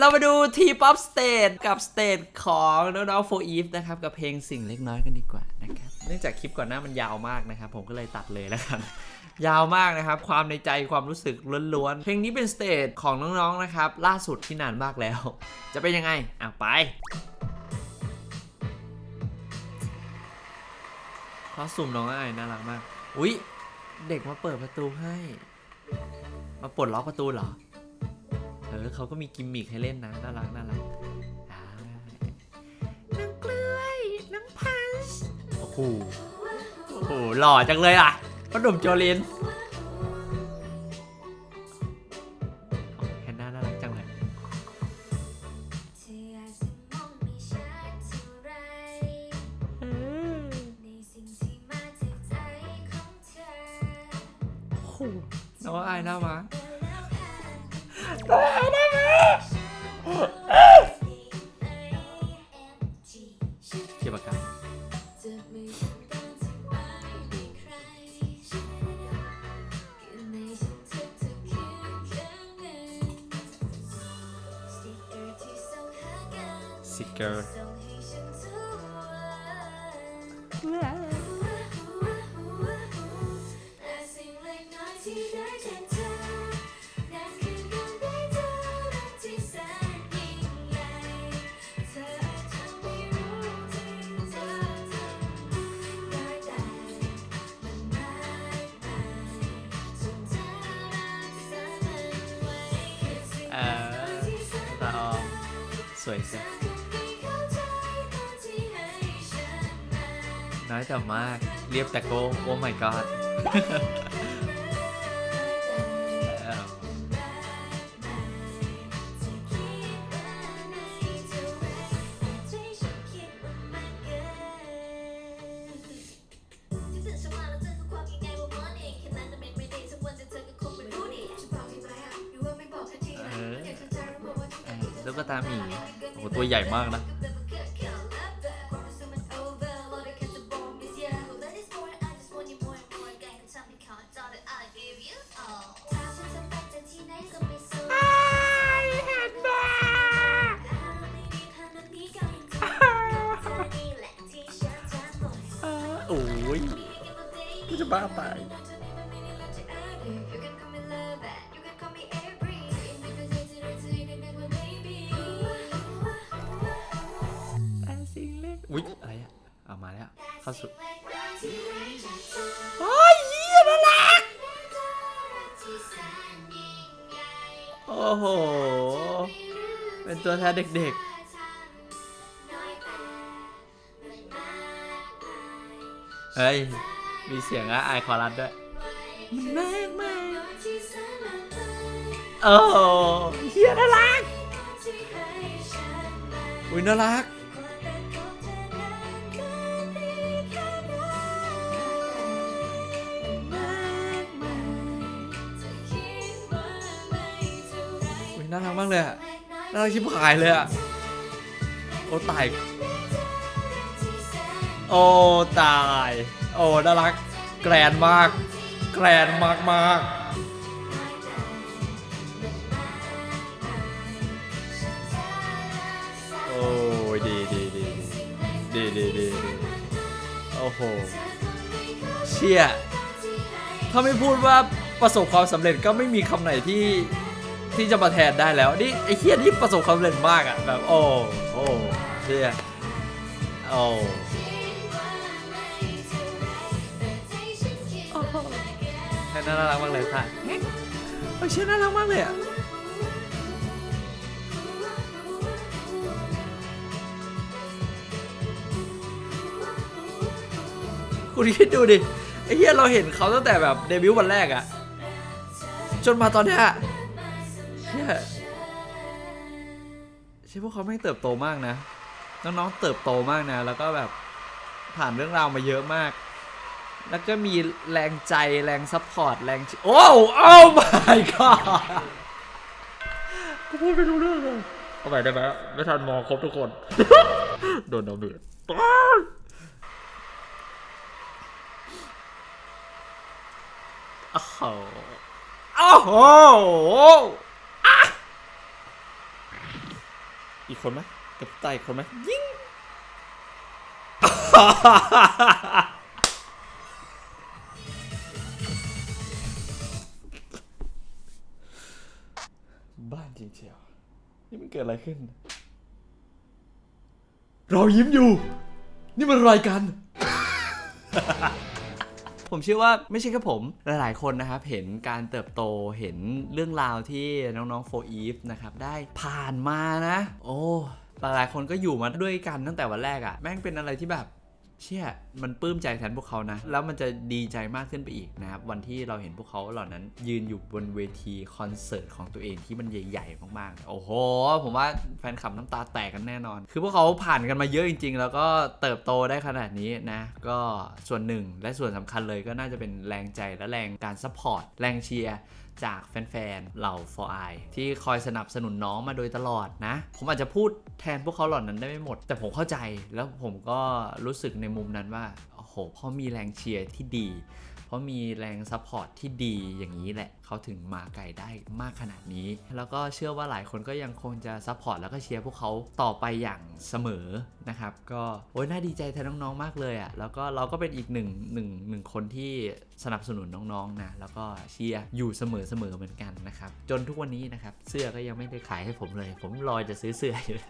เรามาดูทีป๊อปสเตทกับสเตทของน้องๆโฟอีฟนะครับ กับเพลงสิ่งเล็กน้อยกันดีกว่านะครับเนื่องจากคลิปก่อนหน้ามันยาวมากนะครับ ผมก็เลยตัดเลยแล้วกันยาวมากนะครับ ความในใจความรู้สึกล้วนๆ เพลงนี้เป็นสเตทของน้องๆนะครับ ล่าสุดที่นานมากแล้ว จะเป็นยังไง อะ ไป คอสตูมน้องอ้ายน่ารักมาก อุ๊ย เด็กมาเปิดประตูให้ มาปลดล็อกประตูเหรอ ออเขาก็มีกิมมิคให้เล่นนะน่ารักน่ารักอ่าน้องกล้วยน้องพันช์โอ้โหโอ้โหหล่อจังเลยอะพ่อหนุ่มโจลินโอ้แฮนน่าน่ารักจังเลยเธออาจจะมองไม่ชัดเท่าไรในสิ่งที่มาจากใจของเธอโอ้โหน้องอายน่ามา น้องอายได้ไหมเกี่ยบกันจะไม่ทำตามที่หมายมีใครกันในฉันเธอทุกคืนครั้งหนึ่งสติ๊กเกอร์ที่ส่งหานสิเกอ วยจังเข้าใจตอนที่ให้ฉันมาน้อยแต่มาก เรียบแต่โกโอ้ my god เออลูกตาหมีโอ้โห ตัวใหญ่มากนะ โอ้ยกูจะบ้าตาย อุ๊ยอะไรอะเอามาแล้วเข้าสู่โอ้ยเฮียน่ารักโอ้โห เป็นตัวแทนเด็กๆ เฮ้ย มีเสียงอะไอคอรัสด้วย มันมากมากโอ้โหเฮียน่ารัก อุ้ยน่ารัการักมากเลยอะน่ารักชิบหายเลยอะโอ้ตาย โอ้ตาย โอ้น่ารัก แกรนมาก แกรนมากมากโอ้ยดีดีดีดีดีดีดีโอ้โห เชี่ยถ้าไม่พูดว่าประสบความสำเร็จก็ไม่มีคำไหนที่ ที่จะมาแทนได้แล้วนี่ไอ้เฮียที่ประสบความสำเร็จมากอะแบบโอ้โอ้เชี่ยโอ้แค่น่ารักมากเลยค่ะโอ้ยเชี่ยน่ารักมากเลยอะคุณคิดดูดิไอ้เฮียเราเห็นเขาตั้งแต่แบบเดบิวต์วันแรกอะจนมาตอนเนี้ย เชี่ยเชื่อพวกเขาไม่งเติบโตมากนะ น้องๆเติบโตมากนะ แล้วก็แบบผ่านเรื่องราวมาเยอะมาก แล้วก็มีแรงใจแรงซัพพอร์ตแรงโอ้โอ้ my god กูพูดไม่รู้เรื่องเลยเอาใหม่ได้ไหมไม่ทันมองครบทุกคน โดนดาเมจโอ้โหโอ้โหอะ อีกคนไหมกับตายอีกคนไหมยิงบ้านจริงเชียวนี่มันเกิดอะไรขึ้น เรายิ้มอยู่ นี่มันรายการ ผมเชื่อว่าไม่ใช่แค่ผมหลายๆคนนะครับ เห็นการเติบโตเห็นเรื่องราวที่น้องๆโฟอีฟนะครับได้ผ่านมานะ โอ้หลายๆคนก็อยู่มาด้วยกันตั้งแต่วันแรกอะ่ะ แม่งเป็นอะไรที่แบบเชี่ย มันปลื้มใจแทนพวกเขานะ แล้วมันจะดีใจมากขึ้นไปอีกนะครับ วันที่เราเห็นพวกเขาเหล่านั้น ยืนอยู่บนเวทีคอนเสิร์ตของตัวเองที่มันใหญ่ ๆ มากๆ โอ้โห ผมว่าแฟนคลับน้ำตาแตกกันแน่นอน คือพวกเขาผ่านกันมาเยอะจริง ๆ แล้วก็เติบโตได้ขนาดนี้นะ ก็ส่วนหนึ่งและส่วนสำคัญเลยก็น่าจะเป็นแรงใจและแรงการซัพพอร์ตแรงเชียร์จากแฟนๆ เหล่า for I ที่คอยสนับสนุนน้องมาโดยตลอดนะ ผมอาจจะพูดแทนพวกเขาเหล่านั้นได้ไม่หมด แต่ผมเข้าใจแล้วผมก็รู้สึกในมุมนั้นว่าโอ้โหเพราะมีแรงเชียร์ที่ดี เพราะมีแรงซัพพอร์ตที่ดีอย่างนี้แหละเขาถึงมาไกลได้มากขนาดนี้ แล้วก็เชื่อว่าหลายคนก็ยังคงจะซัพพอร์ตแล้วก็เชียร์พวกเขาต่อไปอย่างเสมอนะครับ ก็โอ้ยน่าดีใจแทนน้องๆมากเลยอะ่ะแล้วก็เราก็เป็นอีกหนึ่งหนึ่งหนึ่งคนที่สนับสนุนน้องๆนะแล้วก็เชียร์อยู่เสมอๆเหมือนกันนะครับจนทุกวันนี้นะครับเสื้อก็ยังไม่ได้ขายให้ผมเลย ผมรอจะซื้อเสื้ออยู่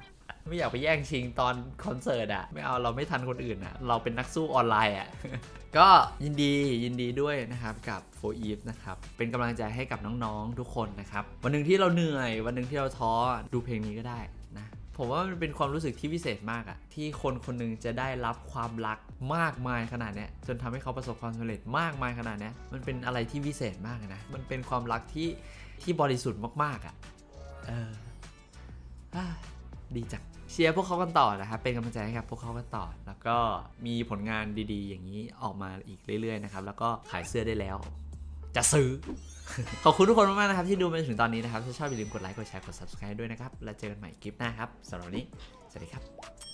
ไม่อยากไปแย่งชิงตอนคอนเสิร์ตอะ ไม่เอาเราไม่ทันคนอื่นอะ เราเป็นนักสู้ออนไลน์อะ ก็ยินดียินดีด้วยนะครับกับโฟอีฟนะครับ เป็นกำลังใจให้กับน้องๆทุกคนนะครับ วันหนึ่งที่เราเหนื่อย วันหนึ่งที่เราท้อดูเพลงนี้ก็ได้นะผมว่ามันเป็นความรู้สึกที่พิเศษมากอะที่คนคนหนึงจะได้รับความรักมากมายขนาดเนี้ยจนทำให้เขาประสบความสำเร็จมากมายขนาดเนี้ยมันเป็นอะไรที่วิเศษมากนะมันเป็นความรักที่ที่บริสุทธิ์มากๆอะเออ ดีจังเชียร์พวกเขากันต่อนะครับเป็นกำลังใจให้กับพวกเขากันต่อ แล้วก็มีผลงานดีๆ อย่างนี้ออกมาอีกเรื่อยๆนะครับแล้วก็ขายเสื้อได้แล้ว จะซื้อ ขอบคุณทุกคนมากๆนะครับที่ดูมาถึงตอนนี้นะครับถ้าชอบอย่าลืมกดไลค์กดแชร์กด subscribe ด้วยนะครับแล้วเจอกันใหม่คลิปหน้าครับสำหรับวันนี้สวัสดีครับ